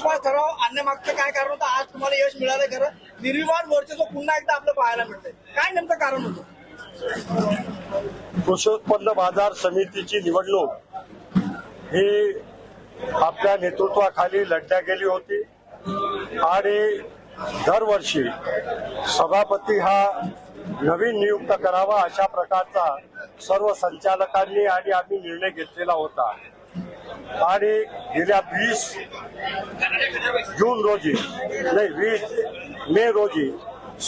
मागचं काय कारण होतं? आज तुम्हाला यश मिळालं खरं. निर्विवाद वर्चस्व पुन्हा एकदा आपलं पाहायला मिळतंय. काय नेमकं कारण होतं? कृषी उत्पन्न बाजार समितीची निवडणूक ही आपल्या नेतृत्वाखाली लढल्या गेली होती. आणि दरवर्षी सभापती हा नवीन नियुक्त करावा अशा प्रकारचा सर्व संचालकांनी आणि आम्ही निर्णय घेतलेला होता. आणि गेल्या वीस जून रोजी. नाही वीस मे रोजी.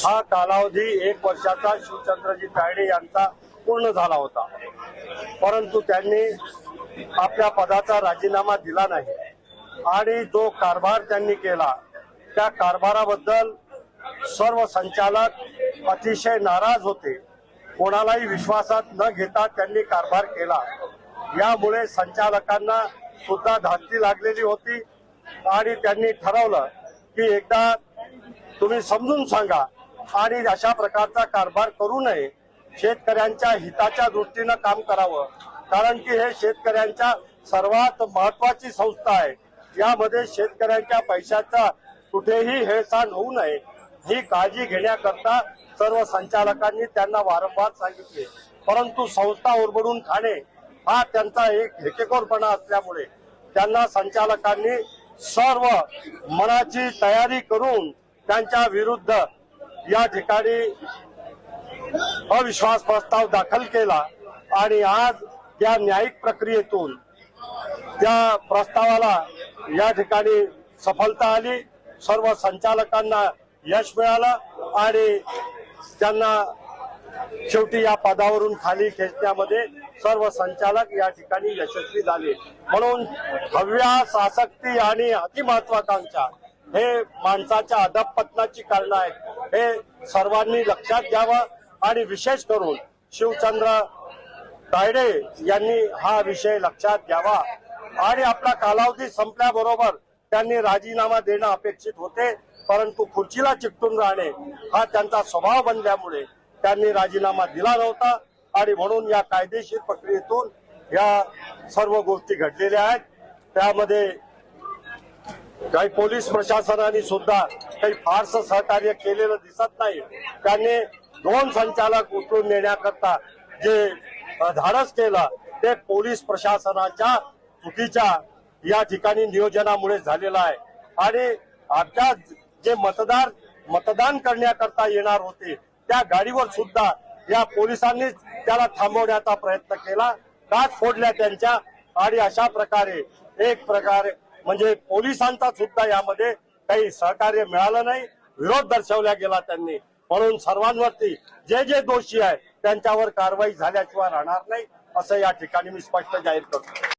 हा कालावधी एक वर्षाचा शिवचंद्रजी तायडे यांचा पूर्ण झाला होता. परंतु त्यांनी आपल्या पदाचा राजीनामा दिला नाही. आणि जो कारभार त्यांनी केला त्या कारभाराबद्दल सर्व संचालक अतिशय नाराज होते. कोणालाही विश्वासात न घेता त्यांनी कारभार केला. यामुळे संचालकांना सुद्धा धास्ती लागलेली होती. आणि त्यांनी ठरवलं की एकदा तुम्ही समजून सांगा आणि अशा प्रकारचा कारभार करू नये. शेतकऱ्यांच्या हिताच्या दृष्टीनं काम करावं. कारण की हे शेतकऱ्यांच्या सर्वात महत्वाची संस्था आहे. यामध्ये शेतकऱ्यांच्या पैशाचा कुठेही हेळसांड होऊ नये. ही काळजी घेण्याकरता सर्व संचालकांनी त्यांना वारंवार सांगितले. परंतु संस्था उरबडून खाणे हा त्यांचा एक हेकेकोरपणा असल्यामुळे त्यांना संचालकांनी सर्व मनाची तयारी करून त्यांच्या विरुद्ध या ठिकाणी अविश्वास प्रस्ताव दाखल केला आणि आज त्या न्यायिक प्रक्रियेतून त्या प्रस्तावाला या ठिकाणी सफलता आली. सर्व संचालकांना यश मिळालं आणि त्यांना शेवटी या पदावरून खाली खेचण्यामध्ये सर्व संचालक या ठिकाणी यशस्वी झाले. म्हणून हव्या सासक्ती आणि अतिमहत्वाकांक्षा हे माणसाच्या अधपतनाची कारण आहेत. हे सर्वांनी लक्षात घ्यावं आणि विशेष करून शिवचंद्र तायडे यांनी हा विषय लक्षात घ्यावा. आणि आपला कालावधी संपल्याबरोबर त्यांनी राजीनामा देणं अपेक्षित होते परंतु खुर्चीला चिकटून राहणे हा त्यांचा स्वभाव बनल्यामुळे त्यांनी राजीनामा दिला नव्हता. आणि म्हणून या कायदेशीर प्रक्रियेतून या सर्व गोष्टी घडलेल्या आहेत. त्यामध्ये काही पोलीस प्रशासनाने सुद्धा काही फारसं सहकार्य केलेलं दिसत नाही. त्यांनी दोन संचालक उचलून नेण्याकरता जे धाडस केलं ते पोलीस प्रशासनाच्या चुकीच्या या ठिकाणी नियोजनामुळे झालेलं आहे. आणि आमच्या जे मतदार मतदान करण्याकरता येणार होते त्या गाडीवर सुद्धा या पोलिसांनीच त्याला थांबवण्याचा प्रयत्न केला. काच फोडल्या त्यांच्या आणि अशा प्रकारे एक प्रकारे म्हणजे पोलिसांचा सुद्धा यामध्ये काही सहकार्य मिळालं नाही. विरोध दर्शवला गेला त्यांनी. म्हणून सर्वांवरती जे जे दोषी आहे त्यांच्यावर कारवाई झाल्याशिवाय राहणार नाही असं या ठिकाणी मी स्पष्ट जाहीर करतो.